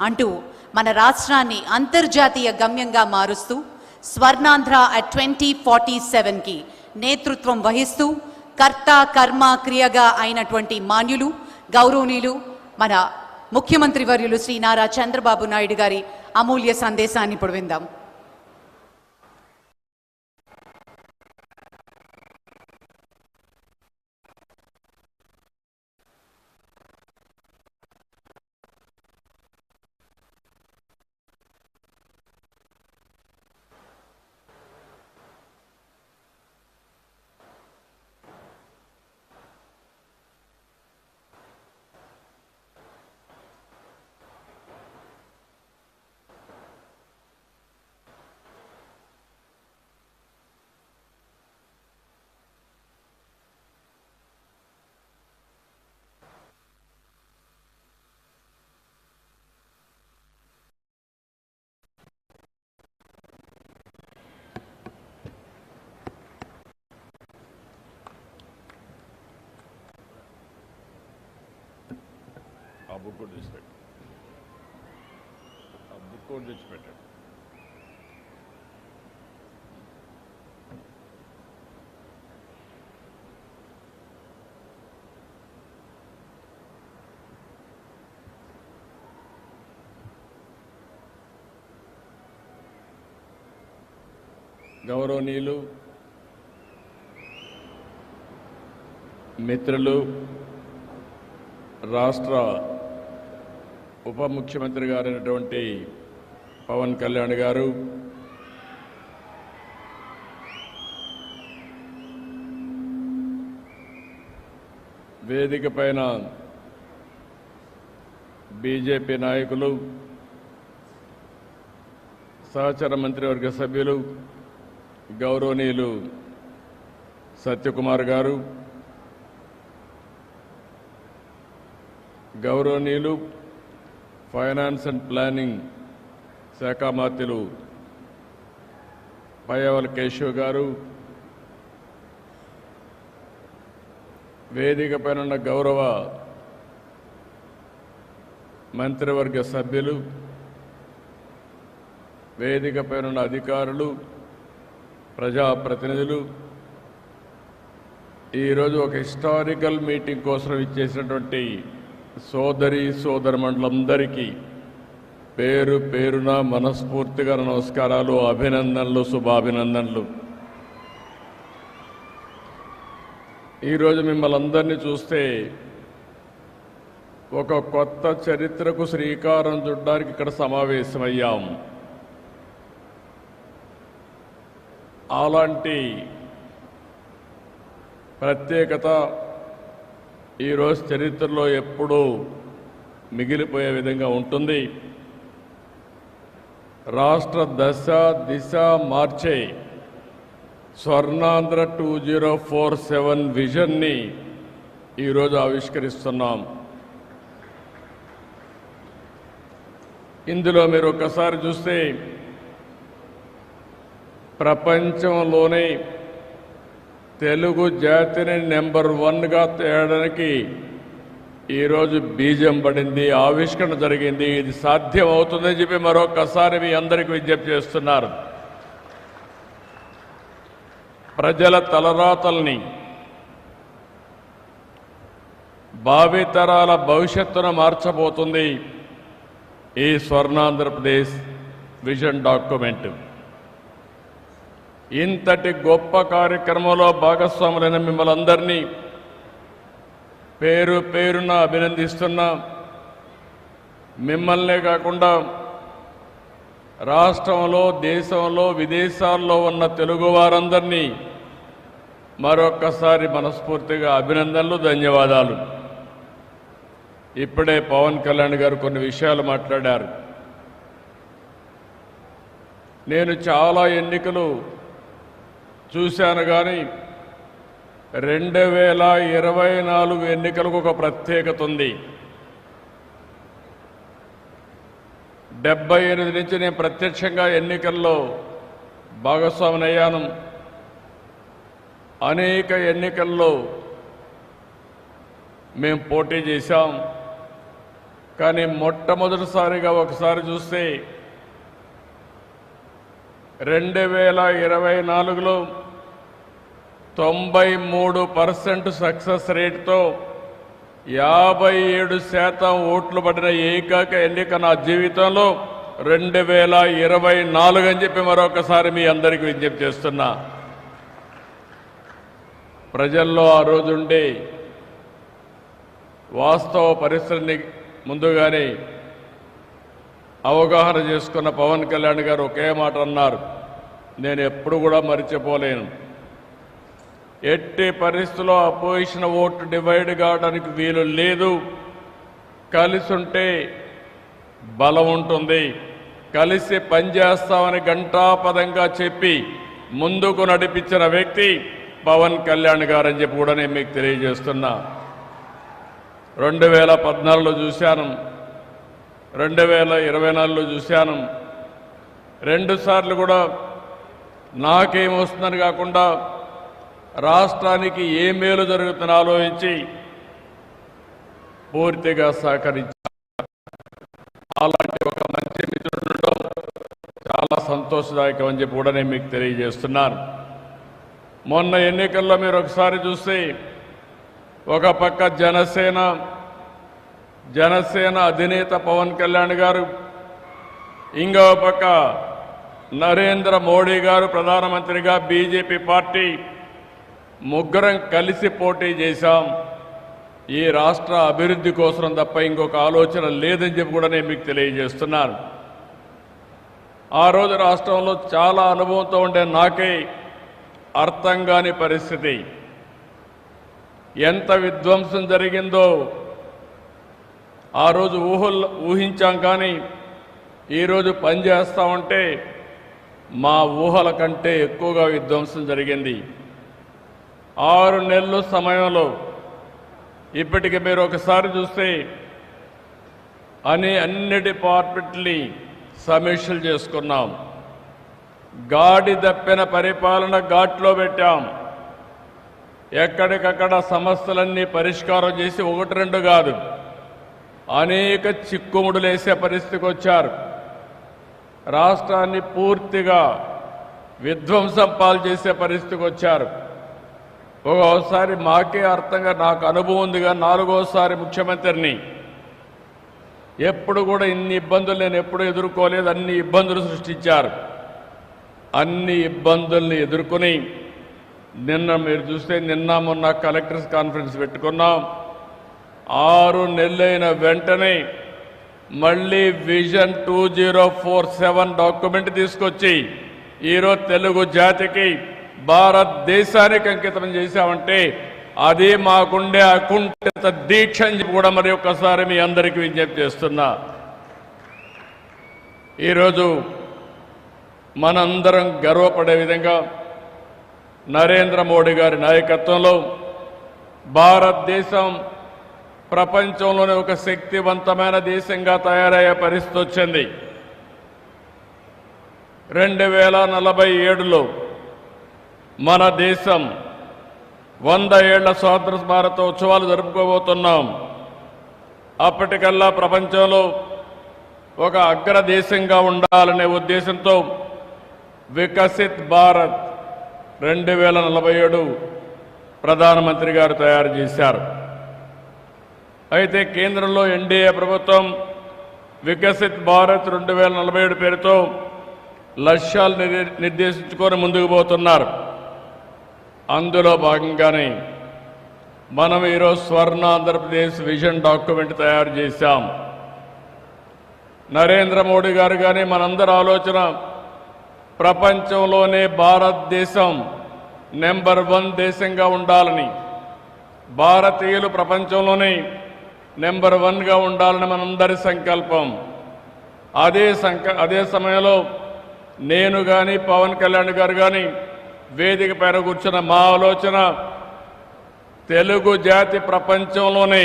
అంటూ మన రాష్ట్రాన్ని అంతర్జాతీయ గమ్యంగా మారుస్తూ స్వర్ణాంధ్ర అట్ ట్వంటీ ఫార్టీ సెవెన్కి నేతృత్వం వహిస్తూ కర్త కర్మ క్రియగా అయినటువంటి మాన్యులు గౌరవనీయులు మన ముఖ్యమంత్రి వర్యులు శ్రీ నారా చంద్రబాబు నాయుడు గారి అమూల్య సందేశాన్ని ఇప్పుడు విందాం. బుక్ కూడా తెచ్చి ఆ బుక్ కూడా తెచ్చిపెట్టాడు. గౌరవనీయులు మిత్రులు రాష్ట్ర ఉప ముఖ్యమంత్రి గారైనటువంటి పవన్ కళ్యాణ్ గారు వేదిక పైన బీజేపీ నాయకులు సహచర మంత్రివర్గ సభ్యులు గౌరవనీయులు సత్యకుమార్ గారు గౌరవనీయులు ఫైనాన్స్ అండ్ ప్లానింగ్ శాఖ మాత్యులు పయ్యవల కేశవ్ గారు వేదిక పైన ఉన్న గౌరవ మంత్రివర్గ సభ్యులు వేదిక పైన ఉన్న అధికారులు ప్రజాప్రతినిధులు ఈరోజు ఒక హిస్టారికల్ మీటింగ్ కోసం ఇచ్చేసినటువంటి సోదరి సోదరమండలందరికీ పేరు పేరున మనస్ఫూర్తిగా నమస్కారాలు అభినందనలు శుభాభినందనలు. ఈరోజు మిమ్మల్ని అందరినీ చూస్తే ఒక కొత్త చరిత్రకు శ్రీకారం చుట్టడానికి ఇక్కడ సమావేశమయ్యాం. అలాంటి ప్రత్యేకత ఈరోజు చరిత్రలో ఎప్పుడూ మిగిలిపోయే విధంగా ఉంటుంది. రాష్ట్ర దశ దిశ మార్చే Swarnandhra two zero four seven విజన్ని ఈరోజు ఆవిష్కరిస్తున్నాం. ఇందులో మీరు ఒకసారి చూస్తే ప్రపంచంలోనే తెలుగు జాతిని నెంబర్ వన్గా తేయడానికి ఈరోజు బీజం పడింది ఆవిష్కరణ జరిగింది. ఇది సాధ్యం అవుతుందని చెప్పి మరొకసారి మీ అందరికీ విజ్ఞప్తి చేస్తున్నారు. ప్రజల తలరాతల్ని భావితరాల భవిష్యత్తును మార్చబోతుంది ఈ స్వర్ణాంధ్రప్రదేశ్ విజన్ డాక్యుమెంట్. ఇంతటి గొప్ప కార్యక్రమంలో భాగస్వాములైన మిమ్మల్ని అందరినీ పేరు పేరున అభినందిస్తున్నా మిమ్మల్నే కాకుండా రాష్ట్రంలో దేశంలో విదేశాల్లో ఉన్న తెలుగు వారందరినీ మరొక్కసారి మనస్ఫూర్తిగా అభినందనలు ధన్యవాదాలు. ఇప్పుడే పవన్ కళ్యాణ్ గారు కొన్ని విషయాలు మాట్లాడారు. నేను చాలా ఎన్నికలు చూశాను కానీ రెండు వేల ఇరవై నాలుగు ఎన్నికలకు ఒక ప్రత్యేకత ఉంది. డెబ్బై ఎనిమిది నుంచి నేను ప్రత్యక్షంగా ఎన్నికల్లో భాగస్వామినయ్యాను అనేక ఎన్నికల్లో మేము పోటీ చేశాం. కానీ మొట్టమొదటిసారిగా ఒకసారి చూస్తే రెండు వేల ఇరవై నాలుగులో తొంభై మూడు పర్సెంట్ సక్సెస్ రేట్తో యాభై ఏడు శాతం ఓట్లు పడిన ఏకైక ఎన్నిక నా జీవితంలో రెండు వేల ఇరవై నాలుగు అని చెప్పి మరొకసారి మీ అందరికీ విజ్ఞప్తి చేస్తున్నా. ప్రజల్లో ఆ రోజుండే వాస్తవ పరిస్థితిని ముందుగానే అవగాహన చేసుకున్న పవన్ కళ్యాణ్ గారు ఒకే మాట అన్నారు. నేను ఎప్పుడు కూడా మర్చిపోలేను. ఎట్టి పరిస్థితుల్లో అపోజిషన్ ఓటు డివైడ్ కావడానికి వీలు లేదు. కలిసి ఉంటే బలం ఉంటుంది. కలిసి పనిచేస్తామని గంటాపదంగా చెప్పి ముందుకు నడిపించిన వ్యక్తి పవన్ కళ్యాణ్ గారు అని చెప్పి కూడా నేను మీకు తెలియజేస్తున్నా. రెండు వేల పద్నాలుగులో చూశాను. రెండు వేల ఇరవై నాలుగులో చూశాను. రెండుసార్లు కూడా నాకేమొస్తుందని కాకుండా రాష్ట్రానికి ఏ మేలు జరుగుతుందని ఆలోచించి పూర్తిగా సహకరించారు అలాంటి ఒక మంచి మిత్రుడు చాలా సంతోషదాయకం అని చెప్పి కూడా నేను మీకు తెలియజేస్తున్నాను. మొన్న ఎన్నికల్లో మీరు ఒకసారి చూస్తే ఒక పక్క జనసేన జనసేన అధినేత పవన్ కళ్యాణ్ గారు ఇంకో పక్క నరేంద్ర మోడీ గారు ప్రధానమంత్రిగా బీజేపీ పార్టీ ముగ్గురం కలిసి పోటీ చేశాం. ఈ రాష్ట్ర అభివృద్ధి కోసం తప్ప ఇంకొక ఆలోచన లేదని చెప్పి కూడా నేను మీకు తెలియజేస్తున్నాను. ఆ రోజు రాష్ట్రంలో చాలా అనుభవంతో ఉండే నాకే అర్థం కాని పరిస్థితి. ఎంత విధ్వంసం జరిగిందో ఆ రోజు ఊహల్ ఊహించాం కానీ ఈరోజు పనిచేస్తామంటే మా ఊహల కంటే ఎక్కువగా విధ్వంసం జరిగింది. ఆరు నెలల సమయంలో ఇప్పటికి మీరు ఒకసారి చూస్తే అని అన్ని డిపార్ట్మెంట్ని సమీక్షలు చేసుకున్నాం. గాడి దప్పిన పరిపాలన ఘాట్లో పెట్టాం. ఎక్కడికక్కడ సమస్యలన్నీ పరిష్కారం చేసి ఒకటి రెండు కాదు. అనేక చిక్కుముడులేసే పరిస్థితికి వచ్చారు రాష్ట్రాన్ని పూర్తిగా విధ్వంసం పాలు చేసే పరిస్థితికి వచ్చారు ఒక్కోసారి మాకే అర్థంగా నాకు అనుభవం ఉందిగా నాలుగోసారి ముఖ్యమంత్రిని. ఎప్పుడు కూడా ఇన్ని ఇబ్బందులు నేను ఎప్పుడు ఎదుర్కోలేదు అన్ని ఇబ్బందులు సృష్టించారు. అన్ని ఇబ్బందుల్ని ఎదుర్కొని నిన్న మీరు చూస్తే నిన్న మొన్న కలెక్టర్స్ కాన్ఫరెన్స్ పెట్టుకున్నాం. ఆరు నెలలైన వెంటనే మళ్ళీ vision two zero four seven document తీసుకొచ్చి ఈరోజు తెలుగు జాతికి భారతదేశానికి అంకితం చేశామంటే అది మాకుండే అకుంఠిత దీక్ష అని కూడా మరి ఒక్కసారి మీ అందరికీ విజ్ఞప్తి చేస్తున్నా. ఈరోజు మనందరం గర్వపడే విధంగా నరేంద్ర మోడీ గారి నాయకత్వంలో భారతదేశం ప్రపంచంలోనే ఒక శక్తివంతమైన దేశంగా తయారయ్యే పరిస్థితి వచ్చింది. రెండు వేల నలభై ఏడులో మన దేశం వంద ఏళ్ళ స్వాతంత్ర భారత ఉత్సవాలు జరుపుకోబోతున్నాం. అప్పటికల్లా ప్రపంచంలో ఒక అగ్రదేశంగా ఉండాలనే ఉద్దేశంతో వికసిత్ భారత్ రెండు వేల నలభై ఏడు ప్రధానమంత్రి గారు తయారు చేశారు. అయితే కేంద్రంలో ఎన్డీఏ ప్రభుత్వం వికసిత్ భారత్ రెండు వేల నలభై ఏడు పేరుతో లక్ష్యాలు నిర్దేశించుకొని ముందుకు పోతున్నారు. అందులో భాగంగానే మనం ఈరోజు స్వర్ణ ఆంధ్రప్రదేశ్ విజన్ డాక్యుమెంట్ తయారు చేశాం. నరేంద్ర మోడీ గారు కానీ మనందరి ఆలోచన ప్రపంచంలోనే భారతదేశం నెంబర్ వన్ దేశంగా ఉండాలని భారతీయులు ప్రపంచంలోనే నెంబర్ వన్గా ఉండాలని మనందరి సంకల్పం. అదే సంక అదే సమయంలో నేను కానీ పవన్ కళ్యాణ్ గారు కానీ వేదిక పైన కూర్చున్న మా ఆలోచన తెలుగు జాతి ప్రపంచంలోనే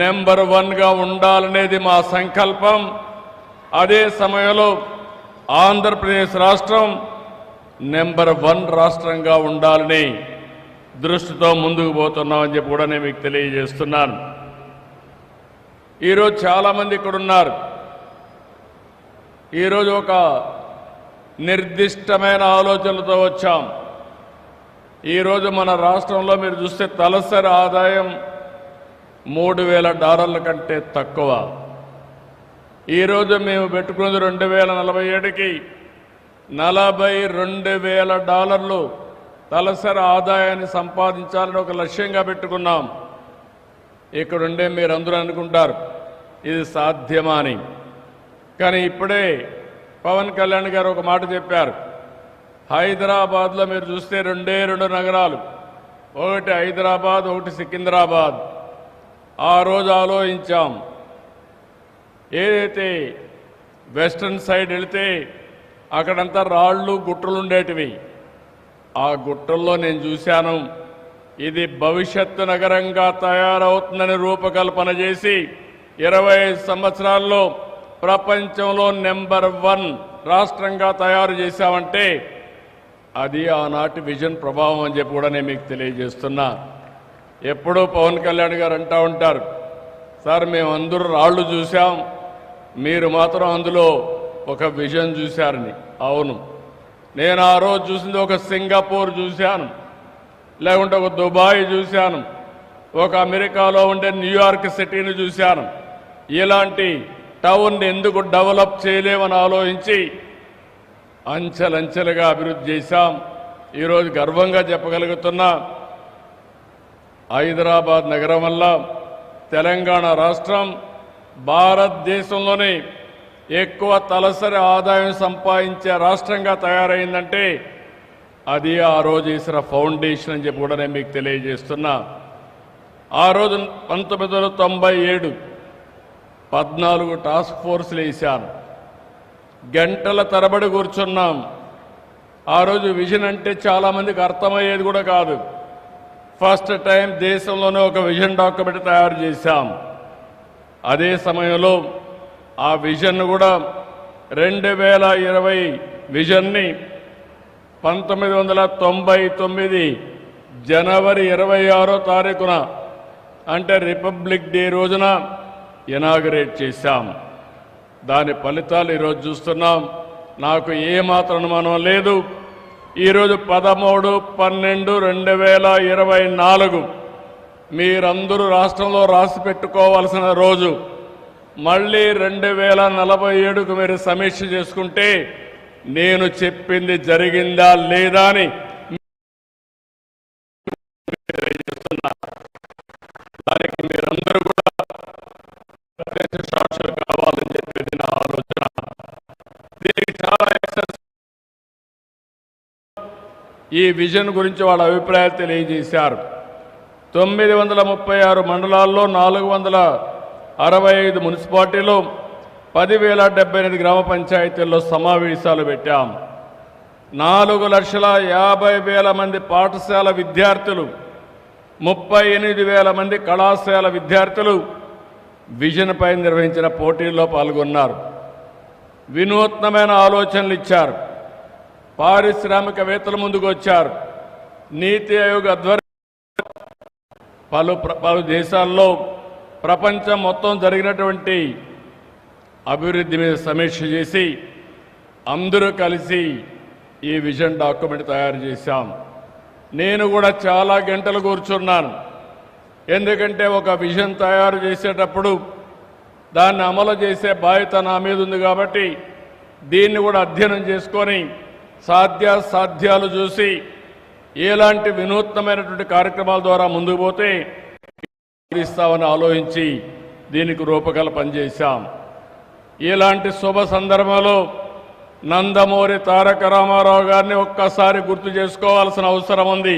నెంబర్ వన్గా ఉండాలనేది మా సంకల్పం. అదే సమయంలో ఆంధ్రప్రదేశ్ రాష్ట్రం నెంబర్ వన్ రాష్ట్రంగా ఉండాలని దృష్టితో ముందుకు పోతున్నామని చెప్పి కూడా నేను మీకు తెలియజేస్తున్నాను. ఈరోజు చాలామంది ఇక్కడ ఉన్నారు ఈరోజు ఒక నిర్దిష్టమైన ఆలోచనలతో వచ్చాం. ఈరోజు మన రాష్ట్రంలో మీరు చూస్తే తలసరి ఆదాయం మూడు వేల డాలర్ల కంటే తక్కువ. ఈరోజు మేము పెట్టుకున్నది రెండు వేల నలభై ఏడుకి నలభై రెండు వేల డాలర్లు తలసరి ఆదాయాన్ని సంపాదించాలని ఒక లక్ష్యంగా పెట్టుకున్నాం. ఇక్కడుండే మీరు అందరూ అనుకుంటారు ఇది సాధ్యమా అని కానీ ఇప్పుడే పవన్ కళ్యాణ్ గారు ఒక మాట చెప్పారు. హైదరాబాద్లో మీరు చూస్తే రెండే రెండు నగరాలు. ఒకటి హైదరాబాద్ ఒకటి సికింద్రాబాద్. ఆ రోజు ఆలోచించాం. ఏదైతే వెస్ట్రన్ సైడ్ వెళితే అక్కడంతా రాళ్ళు గుట్టలు ఉండేటివి. ఆ గుట్టల్లో నేను చూశాను. ఇది భవిష్యత్తు నగరంగా తయారవుతుందని రూపకల్పన చేసి ఇరవై సంవత్సరాల్లో ప్రపంచంలో నెంబర్ వన్ రాష్ట్రంగా తయారు చేశామంటే అది ఆనాటి విజన్ ప్రభావం అని చెప్పి కూడా నేను మీకు తెలియజేస్తున్నా. ఎప్పుడూ పవన్ కళ్యాణ్ గారు అంటూ ఉంటారు సార్ మేము అందరూ రాళ్ళు చూసాం మీరు మాత్రం అందులో ఒక విజన్ చూశారని. అవును. నేను ఆ రోజు చూసింది ఒక సింగపూర్ చూశాను. లేకుంటే ఒక దుబాయ్ చూశాను. ఒక అమెరికాలో ఉండే న్యూయార్క్ సిటీని చూశాను. ఇలాంటి టౌన్ని ఎందుకు డెవలప్ చేయలేమని ఆలోచించి అంచెలంచెలుగా అభివృద్ధి చేశాం. ఈరోజు గర్వంగా చెప్పగలుగుతున్నా హైదరాబాద్ నగరం వల్ల తెలంగాణ రాష్ట్రం భారతదేశంలోనే ఎక్కువ తలసరి ఆదాయం సంపాదించే రాష్ట్రంగా తయారైందంటే అది ఆ రోజు వేసిన ఫౌండేషన్ అని చెప్పి కూడా నేను మీకు తెలియజేస్తున్నా. ఆ రోజు పంతొమ్మిది వందల తొంభై ఏడు పద్నాలుగు టాస్క్ ఫోర్స్లు వేశాను గంటల తరబడి కూర్చున్నాం. ఆ రోజు విజన్ అంటే చాలామందికి అర్థమయ్యేది కూడా కాదు. ఫస్ట్ టైం దేశంలోనే ఒక విజన్ డాక్యుమెంట్ తయారు చేశాం. అదే సమయంలో ఆ విజన్ కూడా రెండు వేల ఇరవై విజన్ని పంతొమ్మిది వందల తొంభై తొమ్మిది జనవరి ఇరవై ఆరో తారీఖున అంటే రిపబ్లిక్ డే రోజున ఇనాగరేట్ చేశాం. దాని ఫలితాలు ఈరోజు చూస్తున్నాం. నాకు ఏమాత్రం అనుమానం లేదు. ఈరోజు పదమూడు పన్నెండు రెండు వేల ఇరవై నాలుగు మీరందరూ రాష్ట్రంలో రాసి పెట్టుకోవాల్సిన రోజు. మళ్ళీ రెండు వేల నలభై ఏడుకు మీరు సమీక్ష చేసుకుంటే నేను చెప్పింది జరిగిందా లేదా అని దానికి మీరందరూ కూడా సాక్షులు కావాలని చెప్పేది నా ఆలోచన. దీనికి చాలా ఈ విజన్ గురించి వాళ్ళ అభిప్రాయాలు తెలియజేశారు. తొమ్మిది వందల ముప్పై ఆరు మండలాల్లో నాలుగు వందల అరవై ఐదు మున్సిపాలిటీలు పదివేల డెబ్బై ఎనిమిది గ్రామ పంచాయతీల్లో సమావేశాలు పెట్టాం. నాలుగు లక్షల యాభై వేల మంది పాఠశాల విద్యార్థులు ముప్పై ఎనిమిది వేల మంది కళాశాల విద్యార్థులు విజన్పై నిర్వహించిన పోటీల్లో పాల్గొన్నారు. వినూత్నమైన ఆలోచనలు ఇచ్చారు. పారిశ్రామికవేత్తల ముందుకు వచ్చారు. నీతి ఆయోగ్ ఆధ్వర్యం పలు పలు దేశాల్లో ప్రపంచం మొత్తం జరిగినటువంటి అభివృద్ధి మీద సమీక్ష చేసి అందరూ కలిసి ఈ విజన్ డాక్యుమెంట్ తయారు చేశాం. నేను కూడా చాలా గంటలు కూర్చున్నాను. ఎందుకంటే ఒక విజన్ తయారు చేసేటప్పుడు దాన్ని అమలు చేసే బాధ్యత నా మీద ఉంది కాబట్టి దీన్ని కూడా అధ్యయనం చేసుకొని సాధ్యాసాధ్యాలు చూసి ఎలాంటి వినూత్నమైనటువంటి కార్యక్రమాల ద్వారా ముందుకు పోతే ఇస్తామని ఆలోచించి దీనికి రూపకల్పన చేశాం. ఇలాంటి శుభ సందర్భంలో నందమూరి తారక రామారావు గారిని ఒక్కసారి గుర్తు చేసుకోవాల్సిన అవసరం ఉంది.